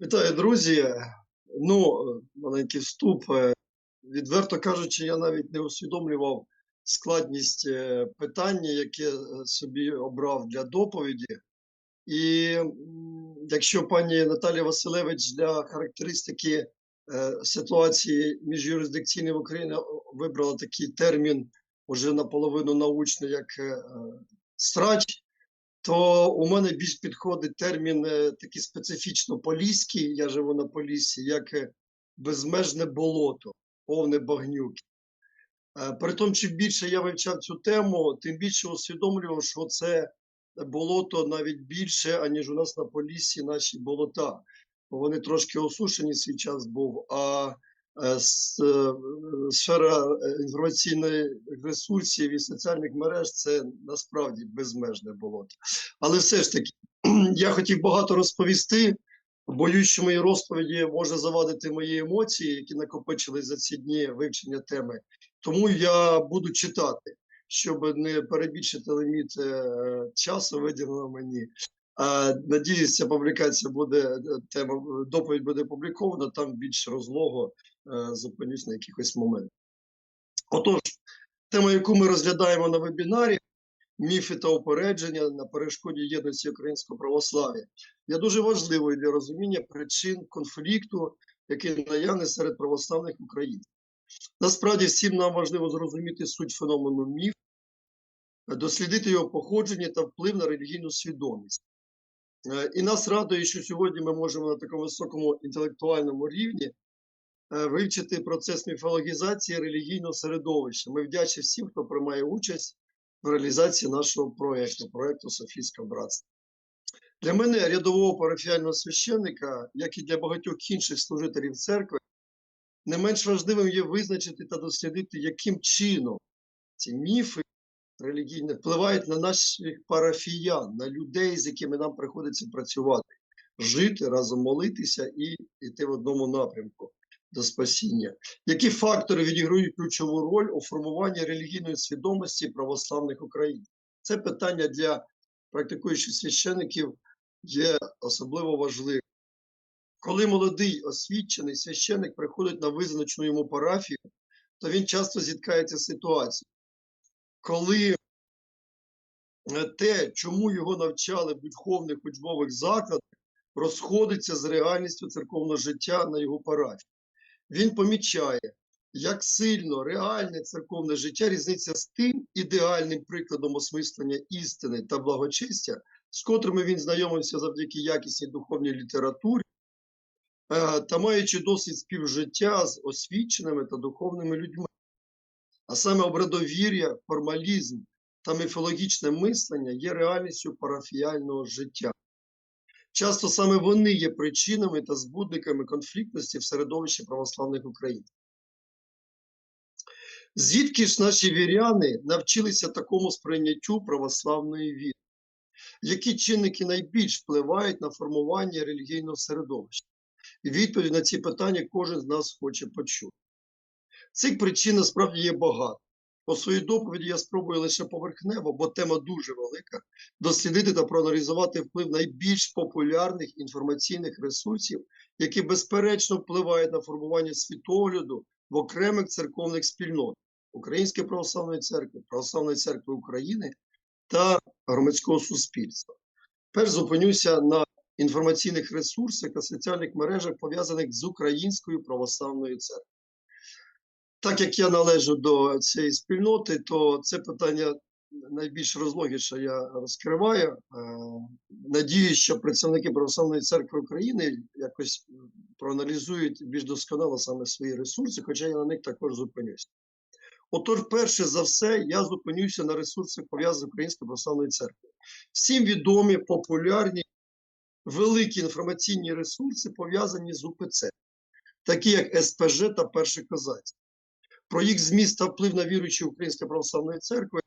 Вітаю, друзі. Ну, маленький вступ. Е, Відверто кажучи, я навіть не усвідомлював складність е, питання, яке е, собі обрав для доповіді. І якщо пані Наталія Василевич для характеристики е, ситуації міжюрисдикційної в Україні вибрала такий термін, уже наполовину научний, як е, е, страч, то у мене більш підходить термін е, такий специфічно поліський, я живу на Поліссі, як е, безмежне болото, повне багнюки. Е, При тому, чим більше я вивчав цю тему, тим більше усвідомлював, що це болото навіть більше, аніж у нас на Поліссі наші болота. Вони трошки осушені свій час був, а сфера е, інформаційних ресурсів і соціальних мереж це насправді безмежне болото. Але все ж таки, я хотів багато розповісти. Боюсь, що мої розповіді може завадити мої емоції, які накопичились за ці дні вивчення теми. Тому я буду читати, щоб не перебільшити ліміт е, часу, виділеного мені. Надіюсь, ця публікація буде е, тема, доповідь буде опублікована, там більш розлого е, зупинюсь на якихось моментах. Отож, тема, яку ми розглядаємо на вебінарі, міфи та упередження на перешкоді єдності українського православ'я, є дуже важливою для розуміння причин конфлікту, який наявний серед православних українців. Насправді всім нам важливо зрозуміти суть феномену міф, дослідити його походження та вплив на релігійну свідомість. Е, І нас радує, що сьогодні ми можемо на такому високому інтелектуальному рівні е, вивчити процес міфологізації релігійного середовища. Ми вдячні всім, хто приймає участь в реалізації нашого проєкту, проєкту Софійське братство. Для мене, рядового парафіального священника, як і для багатьох інших служителів церкви, не менш важливим є визначити та дослідити, яким чином ці міфи релігійні впливають на наших парафіян, на людей, з якими нам приходиться працювати, жити, разом молитися і йти в одному напрямку до спасіння. Які фактори відіграють ключову роль у формуванні релігійної свідомості православних українців? Це питання для практикуючих священиків є особливо важливим. Коли молодий освічений священик приходить на визначену йому парафію, то він часто зіткається з ситуацією, коли е, те, чому його навчали в духовних учбових закладах, розходиться з реальністю церковного життя на його парафії. Він помічає, як сильно реальне церковне життя різниця з тим ідеальним прикладом осмислення істини та благочестя, з котрими він знайомився завдяки якісній духовній літературі, е, та маючи досвід співжиття з освіченими та духовними людьми. А саме обрядовір'я, формалізм та міфологічне мислення є реальністю парафіального життя. Часто саме вони є причинами та збудниками конфліктності в середовищі православних українців. Звідки ж наші віряни навчилися такому сприйняттю православної віри? Які чинники найбільш впливають на формування релігійного середовища? Відповідь на ці питання кожен з нас хоче почути. Цих причин насправді є багато. По своїй доповіді я спробую лише поверхнево, бо тема дуже велика, дослідити та проаналізувати вплив найбільш популярних інформаційних ресурсів, які безперечно впливають на формування світогляду в окремих церковних спільнот Української православної церкви, Православної церкви України та громадського суспільства. Перш зупинюся на інформаційних ресурсах та соціальних мережах, пов'язаних з Українською православною церквою. Так як я належу до цієї спільноти, то це питання найбільш розлогіше я розкриваю. Е, Надіюсь, що представники Православної церкви України якось проаналізують більш досконало саме свої ресурси, хоча я на них також зупинюся. Отож, перше за все, я зупинюся на ресурсах, пов'язаних з Українською православною церквою. Всім відомі, популярні, великі інформаційні ресурси пов'язані з УПЦ, такі як СПЖ та Перше Козацьке. Про їх зміст та вплив на віруючі Української православної церкви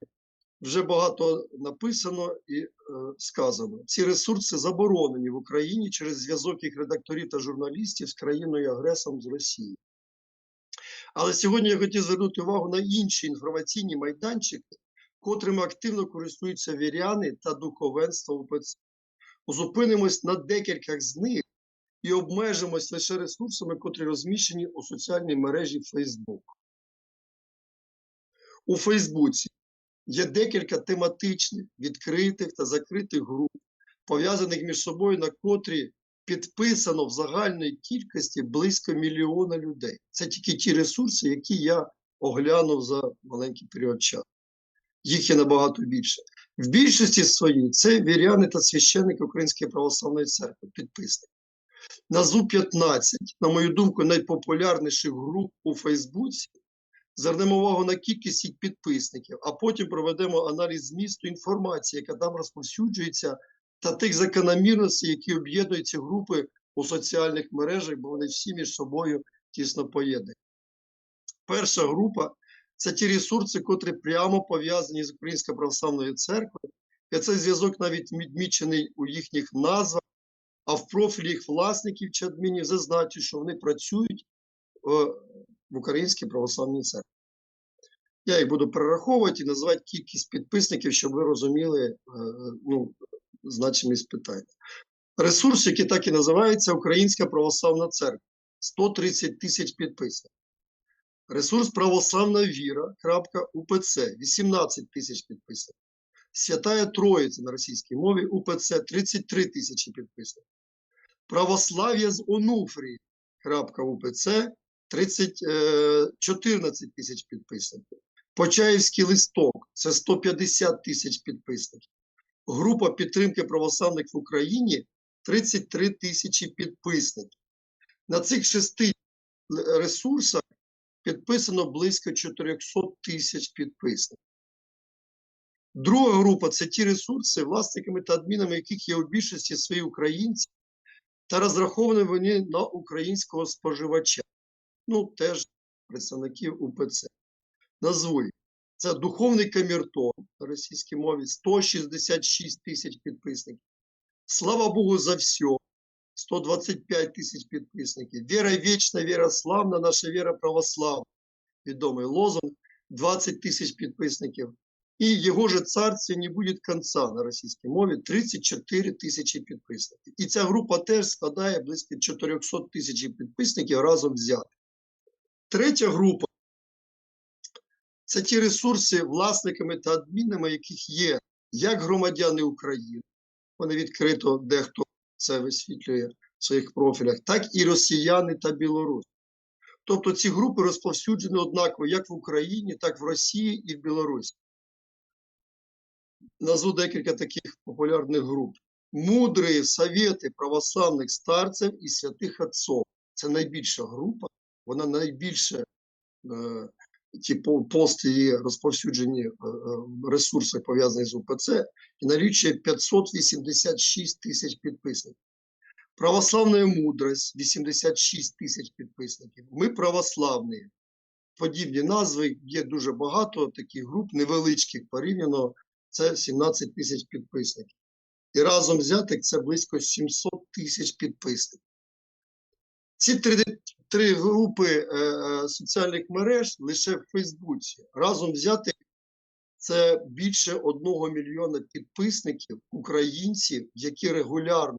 вже багато написано і е, сказано. Ці ресурси заборонені в Україні через зв'язок їх редакторів та журналістів з країною агресором з Росії. Але сьогодні я хотів звернути увагу на інші інформаційні майданчики, котрими активно користуються віряни та духовенство УПЦ. Зупинимось на декількох з них і обмежимось лише ресурсами, котрі розміщені у соціальній мережі Facebook. У Фейсбуці є декілька тематичних, відкритих та закритих груп, пов'язаних між собою, на котрі підписано в загальній кількості близько мільйона людей. Це тільки ті ресурси, які я оглянув за маленький період часу. Їх є набагато більше. В більшості своїй це віряни та священники Української православної церкви, підписники. Назву 15, на мою думку, найпопулярніших груп у Фейсбуці. Звернемо увагу на кількість їх підписників, а потім проведемо аналіз змісту інформації, яка там розповсюджується, та тих закономірностей, які об'єднують ці групи у соціальних мережах, бо вони всі між собою тісно поєднані. Перша група це ті ресурси, котрі прямо пов'язані з Українською православною церквою. І цей зв'язок навіть відмічений у їхніх назвах, а в профілі їх власників чи адмінів зазначить, що вони працюють е, в Українській православній церкві. Я їх буду перераховувати і називати кількість підписників, щоб ви розуміли е, ну, значимість питання. Ресурс, який так і називається Українська православна церква. 130 тисяч підписників. Ресурс православна віра. УПЦ 18 тисяч підписників. Святая Троїця на російській мові УПЦ 33 тисячі підписників. Православ'я з Онуфрії. УПЦ 30, е, 14 тисяч підписників. Почаївський листок це 150 тисяч підписників. Група підтримки православних в Україні 33 тисячі підписників. На цих шести ресурсах підписано близько 400 тисяч підписників. Друга група це ті ресурси, власниками та адмінами яких є у більшості свої українці, та розраховані вони на українського споживача. Ну, теж представників УПЦ. Назву. Це духовний камертон на російській мові 166 тисяч підписників. Слава Богу, за все. 125 тисяч підписників. Віра вічна, віра славна, наша віра православна. Відомий лозунг 20 тисяч підписників. І його же царстві не буде кінця на російській мові 34 тисячі підписників. І ця група теж складає близько 400 тисяч підписників разом взяти. Третя група це ті ресурси, власниками та адмінами, яких є як громадяни України, вони відкрито дехто це висвітлює в своїх профілях, так і росіяни та білоруси. Тобто ці групи розповсюджені однаково як в Україні, так в Росії і в Білорусі. Назву декілька таких популярних груп. Мудрі совєти православних старців і святих отцов. Це найбільша група, вона найбільше е, ті пости її розповсюджені е, е, ресурси пов'язані з УПЦ, і налічує 586 тисяч підписників. Православна мудрость 86 тисяч підписників. Ми православні. Подібні назви, є дуже багато таких груп, невеличких порівняно, це 17 тисяч підписників. І разом взятих це близько 700 тисяч підписників. Ці три, три групи е, е, соціальних мереж лише в Фейсбуці. Разом взятих це більше одного мільйона підписників українців, які регулярно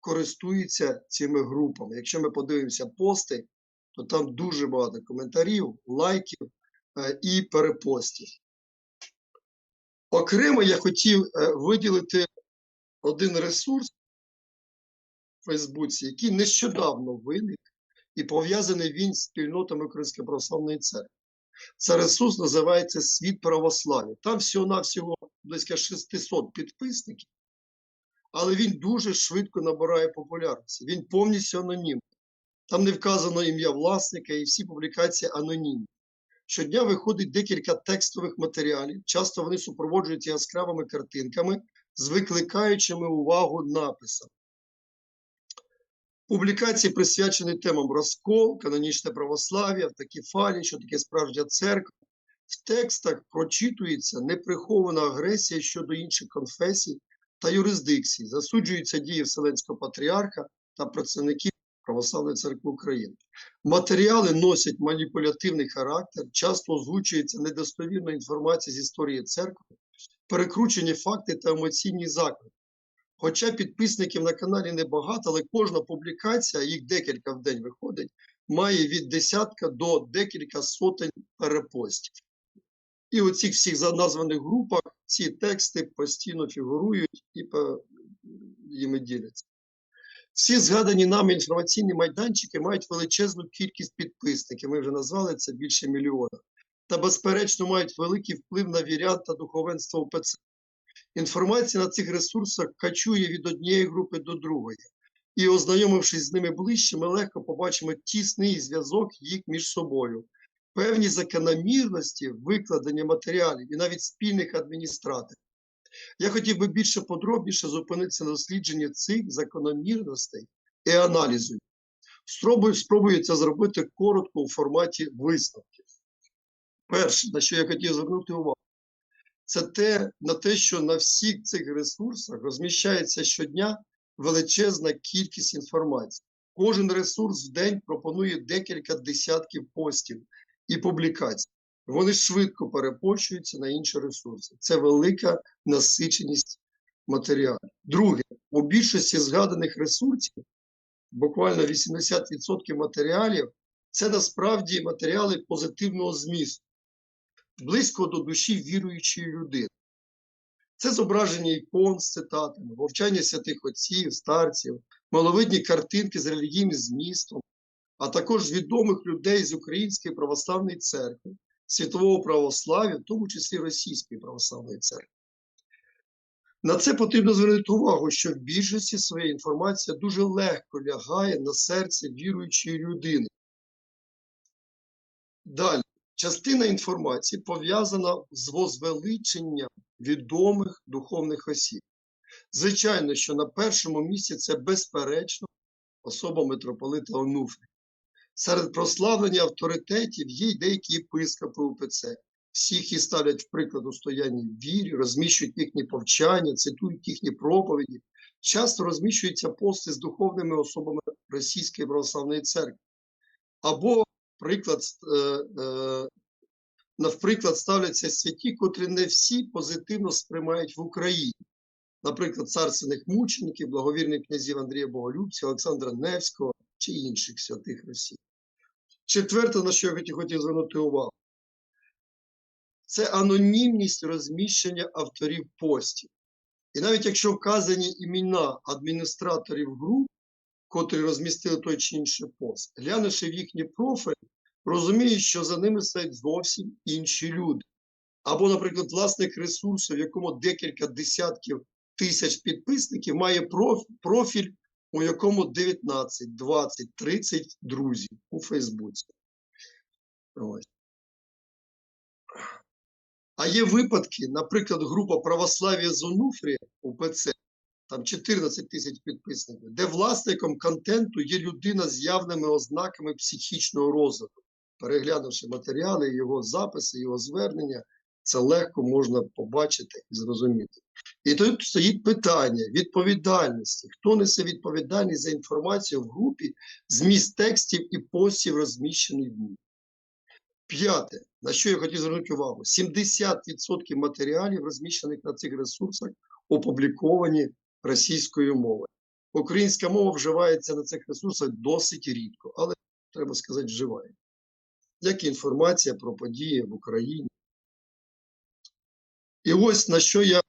користуються цими групами. Якщо ми подивимося пости, то там дуже багато коментарів, лайків е, і перепостів. Окремо я хотів виділити один ресурс в Фейсбуці, який нещодавно виник і пов'язаний він з спільнотами Української православної церкви. Це ресурс називається Світ православ'я. Там всього-навсього близько 600 підписників, але він дуже швидко набирає популярності. Він повністю анонімний. Там не вказано ім'я власника і всі публікації анонімні. Щодня виходить декілька текстових матеріалів, часто вони супроводжуються яскравими картинками з викликаючими увагу написами. Публікації присвячені темам розкол, канонічне православ'я, автокефалії, що таке справжня церква. В текстах прочитується неприхована агресія щодо інших конфесій та юрисдикцій, засуджуються дії Вселенського патріарха та працівників Православної церкви України. Матеріали носять маніпулятивний характер, часто озвучується недостовірна інформація з історії церкви, перекручені факти та емоційні заклики. Хоча підписників на каналі небагато, але кожна публікація, їх декілька в день виходить, має від десятка до декілька сотень перепостів. І у цих всіх названих групах ці тексти постійно фігурують і по, їми діляться. Всі згадані нами інформаційні майданчики мають величезну кількість підписників. Ми вже назвали це більше мільйона. Та, безперечно, мають великий вплив на вірян та духовенство УПЦ. Інформація на цих ресурсах качує від однієї групи до другої. І, ознайомившись з ними ближче, ми легко побачимо тісний зв'язок їх між собою, певні закономірності викладення матеріалів і навіть спільних адміністраторів. Я хотів би більше подробніше зупинитися на дослідженні цих закономірностей і аналізу. Спробую, спробую це зробити коротко у форматі висновків. Перше, на що я хотів звернути увагу, це те, на те, що на всіх цих ресурсах розміщається щодня величезна кількість інформації. Кожен ресурс в день пропонує декілька десятків постів і публікацій. Вони швидко перепочуються на інші ресурси. Це велика насиченість матеріалів. Друге, у більшості згаданих ресурсів, буквально 80% матеріалів, це насправді матеріали позитивного змісту, близько до душі віруючої людини. Це зображення ікон з цитатами, вовчання святих отців, старців, маловидні картинки з релігійним змістом, а також відомих людей з Української православної церкви, світового православ'я, в тому числі Російської православної церкви. На це потрібно звернути увагу, що в більшості своєї інформація дуже легко лягає на серце віруючої людини. Далі, частина інформації пов'язана з возвеличенням відомих духовних осіб. Звичайно, що на першому місці це безперечно особа митрополита Онуфрія. Серед прославлення авторитетів є й деякі єпископи УПЦ. Всіх їх ставлять в приклад у стоянні в вірі, розміщують їхні повчання, цитують їхні проповіді. Часто розміщуються пости з духовними особами Російської православної церкви. Або приклад, е, е, ставляться святі, котрі не всі позитивно сприймають в Україні. Наприклад, царственних мучеників, благовірних князів Андрія Боголюбця, Олександра Невського чи інших святих Росії. Четверте, на що я хотів, звернути увагу, це анонімність розміщення авторів постів. І навіть якщо вказані імена адміністраторів груп, котрі розмістили той чи інший пост, глянувши в їхній профіль, розуміють, що за ними стоять зовсім інші люди. Або, наприклад, власник ресурсу, в якому декілька десятків тисяч підписників, має профіль, у якому 19, 20, 30 друзів у Фейсбуці. А є випадки, наприклад, група Православ'я з Онуфрія УПЦ, там 14 тисяч підписників, де власником контенту є людина з явними ознаками психічного розвитку. Переглянувши матеріали, його записи, його звернення, це легко можна побачити і зрозуміти. І тут стоїть питання відповідальності. Хто несе відповідальність за інформацію в групі, зміст текстів і постів, розміщений в ній? П'яте, на що я хотів звернути увагу: 70% матеріалів, розміщених на цих ресурсах, опубліковані російською мовою. Українська мова вживається на цих ресурсах досить рідко, але треба сказати, вживає. Як і інформація про події в Україні. І ось на що я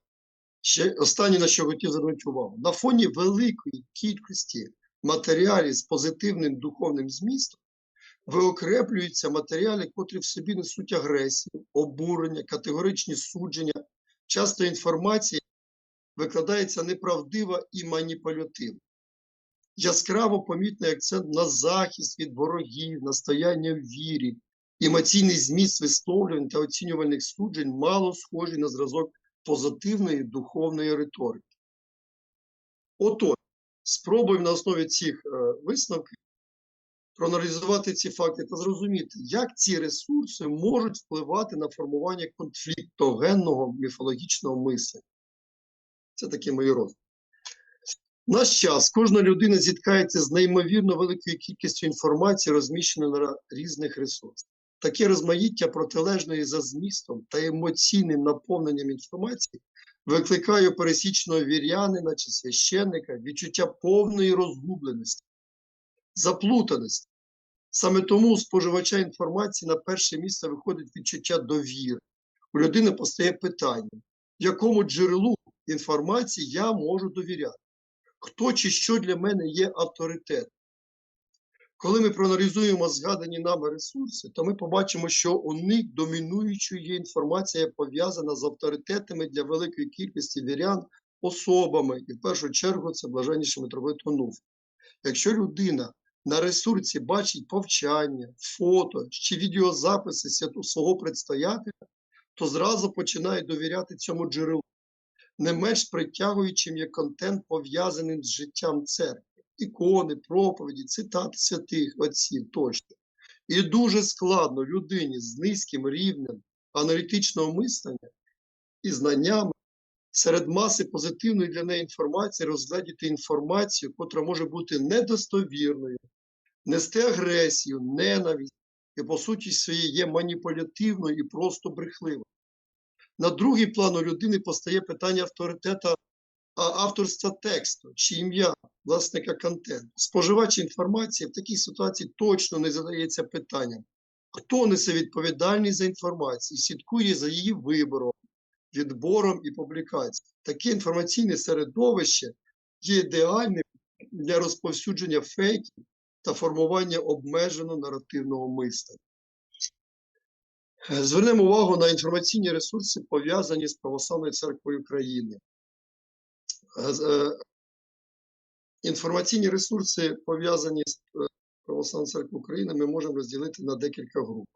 ще останнє на що хотів звернути увагу. На фоні великої кількості матеріалів з позитивним духовним змістом виокреплюються матеріали, котрі в собі несуть агресію, обурення, категоричні судження. Часто інформація викладається неправдива і маніпулятивна. Яскраво помітний акцент на захист від ворогів, настояння в вірі, емоційний зміст висловлювань та оцінювальних суджень мало схожий на зразок позитивної духовної риторики. Отож, спробуємо на основі цих е, висновків проаналізувати ці факти та зрозуміти, як ці ресурси можуть впливати на формування конфліктогенного міфологічного мислення. Це такі мої роздуми. Наш час кожна людина зіткається з неймовірно великою кількістю інформації, розміщеної на різних ресурсах. Таке розмаїття протилежної за змістом та емоційним наповненням інформації викликає у пересічного вірянина чи священника відчуття повної розгубленості, заплутаності. Саме тому у споживача інформації на перше місце виходить відчуття довіри. У людини постає питання, якому джерелу інформації я можу довіряти, хто чи що для мене є авторитет. Коли ми проаналізуємо згадані нами ресурси, то ми побачимо, що у них домінуючою є інформація пов'язана з авторитетами для великої кількості вірян, особами, і в першу чергу це блаженніший митровит Онуф. Якщо людина на ресурсі бачить повчання, фото чи відеозаписи свого предстоятеля, то зразу починає довіряти цьому джерелу. Не менш притягуючим є контент, пов'язаний з життям церкви, ікони, проповіді, цитати святих отців тощо. І дуже складно людині з низьким рівнем аналітичного мислення і знаннями серед маси позитивної для неї інформації розглядіти інформацію, котра може бути недостовірною, нести агресію, ненависть і, по суті своїй, є маніпулятивною і просто брехливою. На другий план у людини постає питання авторитета а, авторства тексту чи ім'я власника контенту. Споживач інформації в такій ситуації точно не задається питанням, хто несе відповідальність за інформацію, слідкує за її вибором, відбором і публікацією. Таке інформаційне середовище є ідеальним для розповсюдження фейків та формування обмеженого наративного мислення. Е, Звернемо увагу на інформаційні ресурси, пов'язані з Православною церквою України. Е, е, Інформаційні ресурси, пов'язані з Православною церквою України, ми можемо розділити на декілька груп.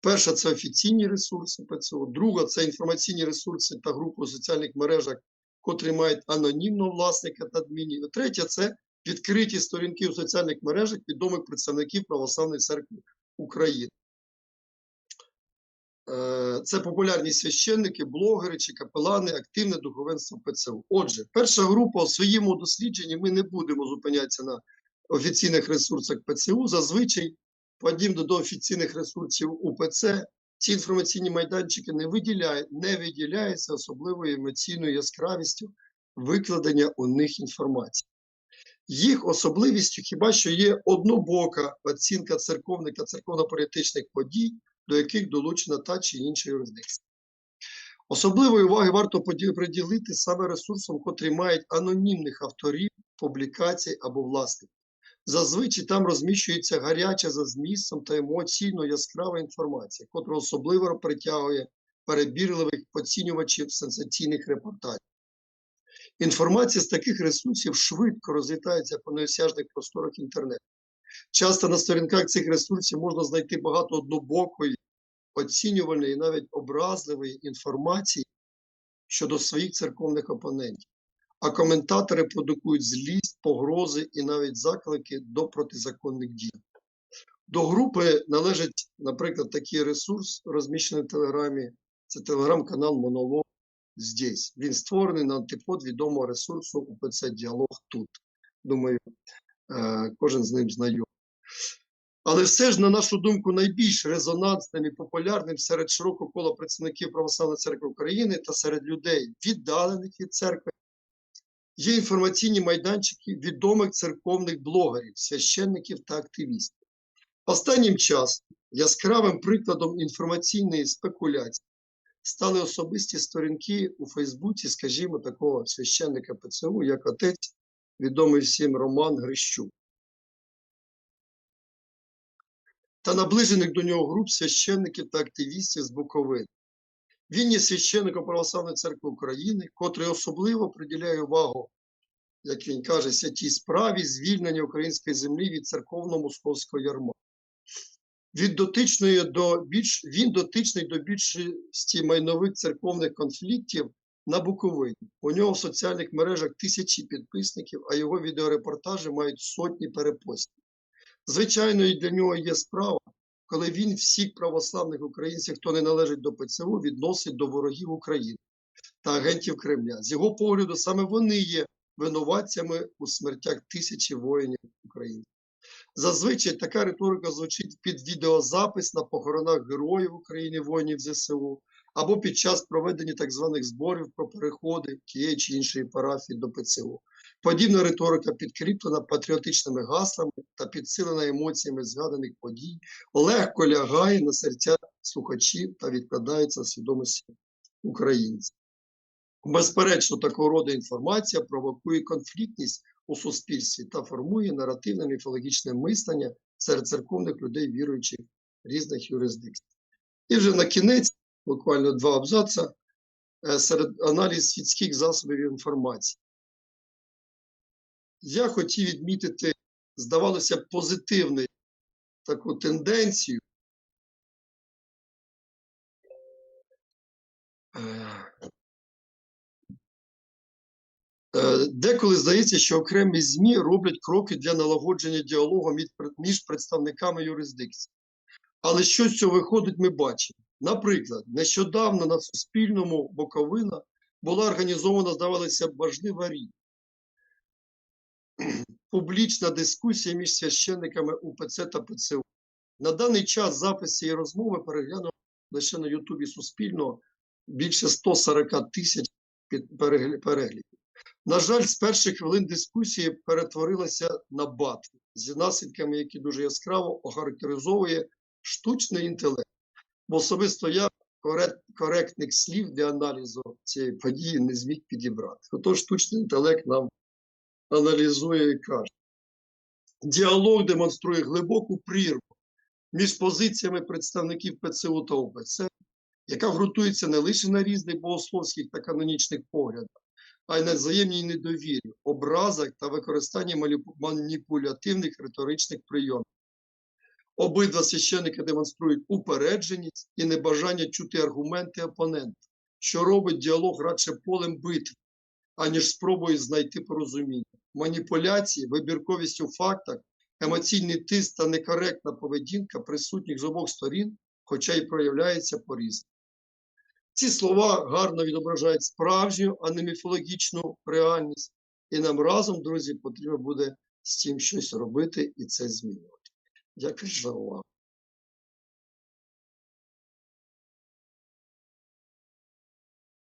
Перша це офіційні ресурси ПЦУ, друга це інформаційні ресурси та групи у соціальних мережах, котрі мають анонімного власника та адмінів. Третя це відкриті сторінки у соціальних мережах відомих представників Православної церкви України. Е, Це популярні священники, блогери чи капелани, активне духовенство ПЦУ. Отже, перша група у своєму дослідженні ми не будемо зупинятися на офіційних ресурсах ПЦУ. Зазвичай, подібно до офіційних ресурсів УПЦ, ці інформаційні майданчики не виділяють, не виділяються особливою емоційною яскравістю викладення у них інформації. Їх особливістю хіба що є однобока оцінка церковника церковно-політичних подій, до яких долучена та чи інша юрисдикція. Особливої уваги варто приділити саме ресурсам, котрі мають анонімних авторів, публікацій або власників. Зазвичай там розміщується гаряча за змістом та емоційно яскрава інформація, котра особливо притягує перебірливих поцінювачів сенсаційних репортажів. Інформація з таких ресурсів швидко розлітається по неосяжних просторах інтернету. Часто на сторінках цих ресурсів можна знайти багато однобокої, оцінювальної і навіть образливої інформації щодо своїх церковних опонентів. А коментатори продукують злість, погрози і навіть заклики до протизаконних дій. До групи належить, наприклад, такий ресурс, розміщений в Телеграмі. Це телеграм-канал Монолог здесь. Він створений на антипод відомого ресурсу УПЦ Діалог тут. Думаю, е, кожен з ним знайомий. Але все ж, на нашу думку, найбільш резонансним і популярним серед широкого кола представників Православної церкви України та серед людей, віддалених від церкви, є інформаційні майданчики відомих церковних блогерів, священників та активістів. Останнім часом яскравим прикладом інформаційної спекуляції стали особисті сторінки у Фейсбуці, скажімо, такого священника ПЦУ, як отець, відомий всім Роман Грищук. Та наближених до нього груп священників та активістів з Буковини. Він є священником Православної церкви України, котрий особливо приділяє увагу, як він каже, святій справі звільнення української землі від церковно-московського ярма. Від дотичної до більш, він дотичний до більшості майнових церковних конфліктів на Буковині. У нього в соціальних мережах тисячі підписників, а його відеорепортажі мають сотні перепостів. Звичайно, і для нього є справа, коли він всіх православних українців, хто не належить до ПЦУ, відносить до ворогів України та агентів Кремля. З його погляду, саме вони є винуватцями у смертях тисячі воїнів України. Зазвичай така риторика звучить під відеозапис на похоронах героїв України, воїнів ЗСУ, або під час проведення так званих зборів про переходи тієї чи іншої парафії до ПЦУ. Подібна риторика підкріплена патріотичними гаслами та підсилена емоціями згаданих подій, легко лягає на серця слухачів та відкладається в свідомості українців. Безперечно, такого роду інформація провокує конфліктність у суспільстві та формує наративне міфологічне мислення серед церковних людей, віруючих різних юрисдикцій. І вже на кінець, буквально два абзаца, е, серед аналіз світських засобів інформації. Я хотів відмітити, здавалося, позитивну таку тенденцію. Е, Е, Деколи здається, що окремі ЗМІ роблять кроки для налагодження діалогу між представниками юрисдикції. Але що з цього виходить, ми бачимо. Наприклад, нещодавно на Суспільному Боковина була організована, здавалося важлива річ. Публічна дискусія між священниками УПЦ та ПЦУ. На даний час запис цієї розмови переглянув лише на Ютубі Суспільного більше 140 тисяч переглядів. На жаль, з перших хвилин дискусії перетворилася на батл зі наслідками, які дуже яскраво охарактеризовує штучний інтелект. Бо особисто я коректних слів для аналізу цієї події не зміг підібрати. Отож, штучний інтелект нам аналізує і каже. Діалог демонструє глибоку прірву між позиціями представників ПЦУ та ОПЦ, яка ґрунтується не лише на різних богословських та канонічних поглядах, а й на взаємній недовірі, образах та використанні маніпулятивних риторичних прийомів. Обидва священники демонструють упередженість і небажання чути аргументи опонента, що робить діалог радше полем битви, аніж спробою знайти порозуміння. Маніпуляції, вибірковість у фактах, емоційний тиск та некоректна поведінка присутніх з обох сторін, хоча й проявляється по-різному. Ці слова гарно відображають справжню, а не міфологічну реальність. І нам разом, друзі, потрібно буде з цим щось робити і це змінювати. Дякую за увагу.